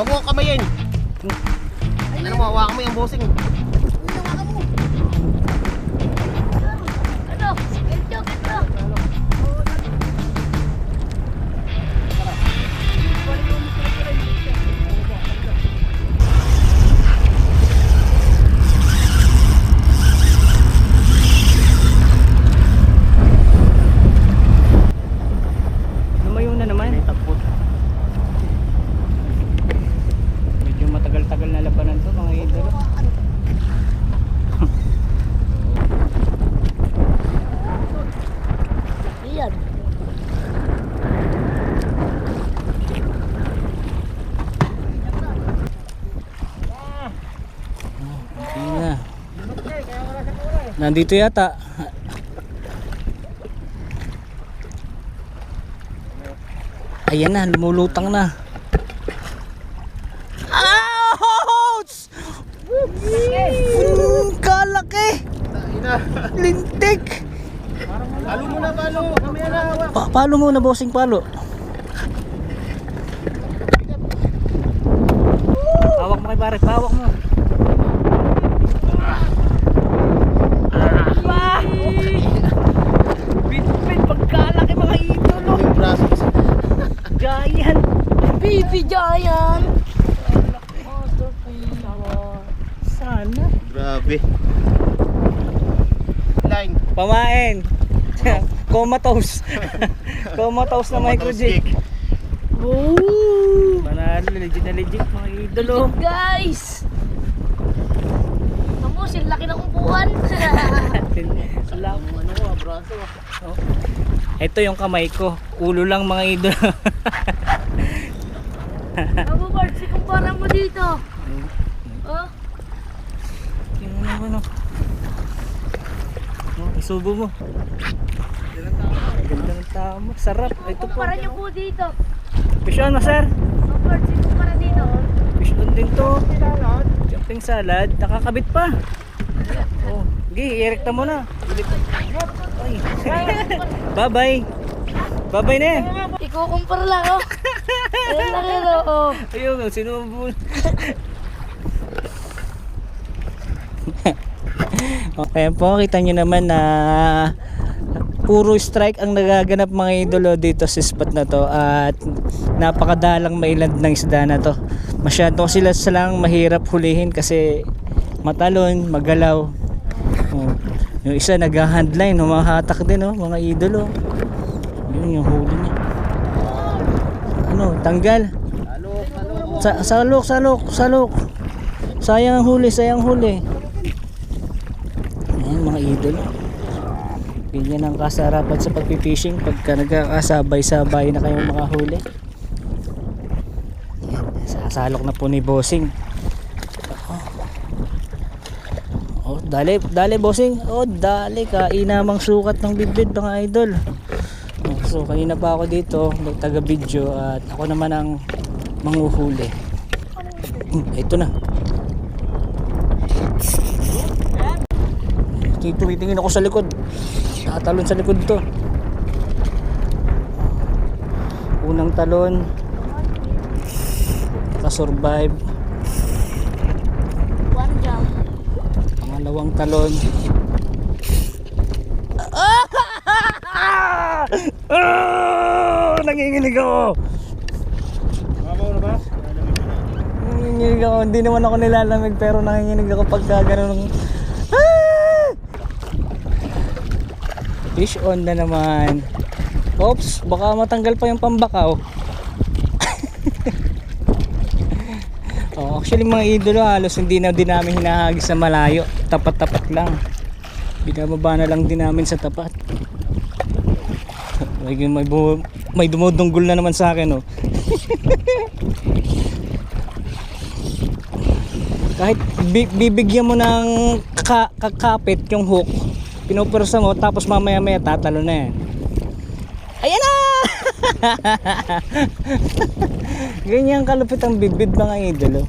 Huwag mo kamayin. Ano mo, hawakan mo yung bossing. Nandito yata. Ayan na, lumulutang na. Ouch! Mm, kalaki! Lintik! Halo mo na, palo. Kamaya na. Pa palo mo na, bossing palo. Hawak mo kay pare, hawak mo. Ah! Bit-bit, pagkalaki mga idolo. Yung braso. Giant. Giant. Sana. Grabe. Line. Pamain. Comatose. Comatose na micro jig. Oh. Manalo, legit na legit mga idolo. Guys. Amo, laki ng upuan. Wala Ang ano ko, braso. ah. Oh. Ito yung kamay ko. Ulo lang mga idolo. Amo, Bart, sikumpara mo dito. Oh. yung ano ano. Oh, isubo mo. Ganda ng tao mo. Sarap. Ito po. Kumpara niyo po dito. Fish on mo sir. Oh, Bart, sikumpara dito. Fish on din to. Jumping salad. Nakakabit pa. Oh, gi, irekta mo na. Bye-bye. Bye-bye na eh. Ikukumpara lang, oh. Ayun lang yun, oh. Ayun, sinubul. okay po, kita nyo naman na puro strike ang nagaganap mga idolo dito sa spot na to at napakadalang mailand ng isda na to masyado sila silang mahirap hulihin kasi matalon, magalaw oh. yung isa nag-handline, humahatak din oh, mga idolo yun yung huli ano, tanggal sa salok, salok, salok. Sayang ang huli, sayang huli. Ayan mga idol. Ganyan ang kasarapan sa pagpipishing pagka nagkakasabay-sabay na kayong makahuli. Ayan, sasalok na po ni Bossing. Oh, dali, dali Bossing. Oh, dali ka. Inamang sukat ng bibid mga idol. So kanina pa ako dito, nagtaga video at ako naman ang manguhuli. Hmm, ito na. Tumitingin ako sa likod. Nakatalon sa likod to. Unang talon. Nakasurvive. One jump. Pangalawang talon. Ah! Nanginginig ako. Nanginginig ako. Hindi naman ako nilalamig pero nanginginig ako pagka ganun. Ah! Fish on na naman. Oops, baka matanggal pa yung pambakaw. oh, actually mga idolo halos hindi na din namin hinahagis sa malayo. Tapat-tapat lang. Binababa na lang din namin sa tapat. May, may, may dumudunggol na naman sa akin oh. kahit bi- bibigyan mo ng ka- kakapit yung hook pinupursa mo tapos mamaya maya tatalo na yan ayan na! Ganyan kalupit ang bibid mga idolo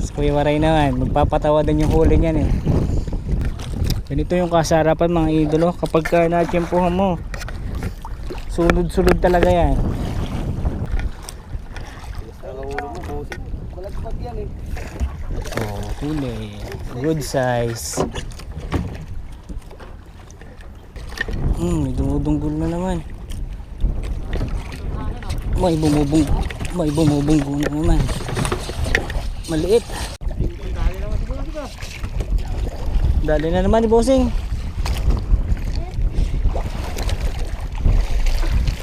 si Kuya Waray naman magpapatawa din yung huli niyan eh ganito yung kasarapan mga idolo kapag ka natsyempohan mo sunod sunod talaga yan. Oh, huli. Good size. Hmm, may dumudunggol na naman. May bumubung may bumubunggo na naman. Maliit. Dali na naman ni Bossing.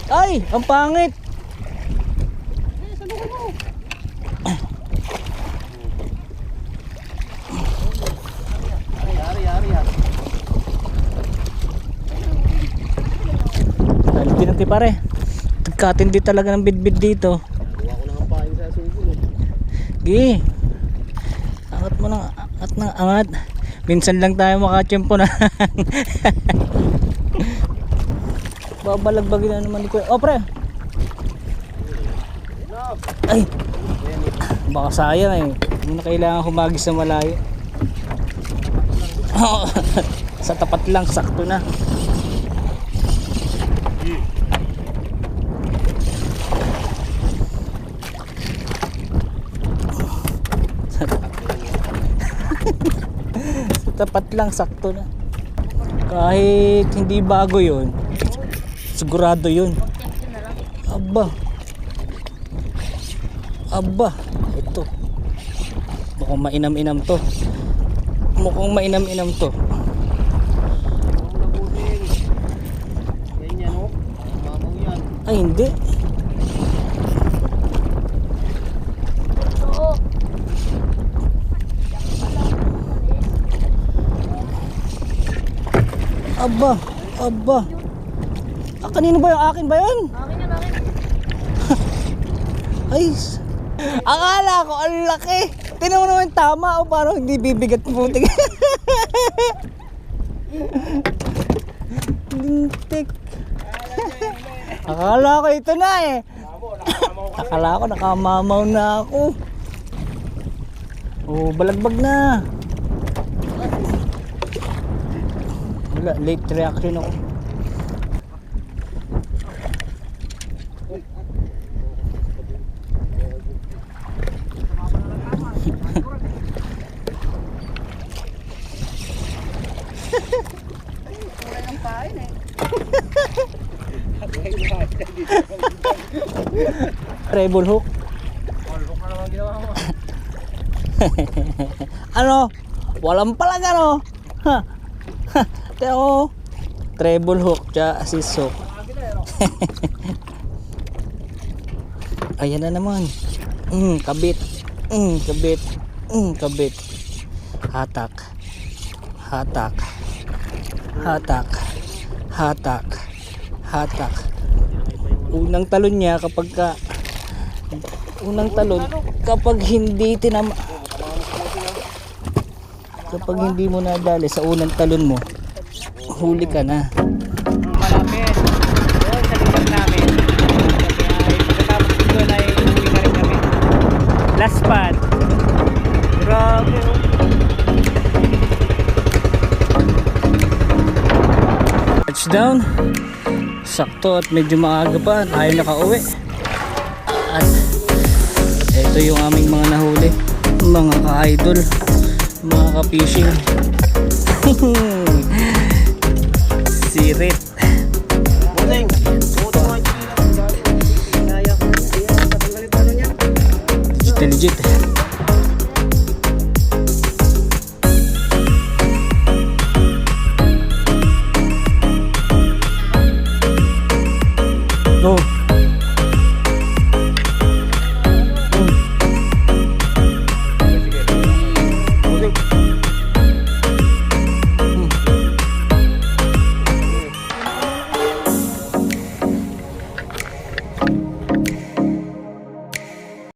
Ay, ang pangit. Natin pare. Katindi talaga ng bidbid dito. Kuha ko lang ang pain sa sugol eh. Gi. Angat mo ng angat ng angat. Minsan lang tayo makachempo na. Babalagbagin na naman ni Kuya. Oh, pre. Ay. Baka sayang eh. Hindi na kailangan humagis sa malayo. sa tapat lang, sakto na. Tapat lang, sakto na. Kahit hindi bago yon sigurado yun. Aba. Aba. Ito. Mukhang mainam-inam to. Mukhang mainam-inam to. Oh. Ay, hindi. Aba. Aba. Ah, kanino ba yung akin ba yun? Akin yan, akin. Ay. Akala ko ang laki. Tinan mo naman tama o parang hindi bibigat putik. Lintik. Akala ko ito na eh. Akala ko nakamamaw na ako. Oh, balagbag na. Wala, late reaction ako. Treble hook. All na naman ginawa mo. ano? Walang palag ano? Ha? Ha? Teo. Treble hook tsaka assist hook. Ayan na naman. Mm, kabit. Mm, kabit. Mm, kabit. Hatak. Hatak. Hatak. Hatak. Hatak. Unang talon niya kapag ka unang talon kapag hindi tinama kapag hindi mo nadali sa unang talon mo huli ka na malapit. Doon sa namin. Kaya pagkatapos doon ay uwi na. Last spot. Grabe. oh. touchdown sakto at medyo maaga pa tayo nakauwi at ito yung aming mga nahuli mga ka-idol mga ka-fishing sirit. Morning. Legit, legit.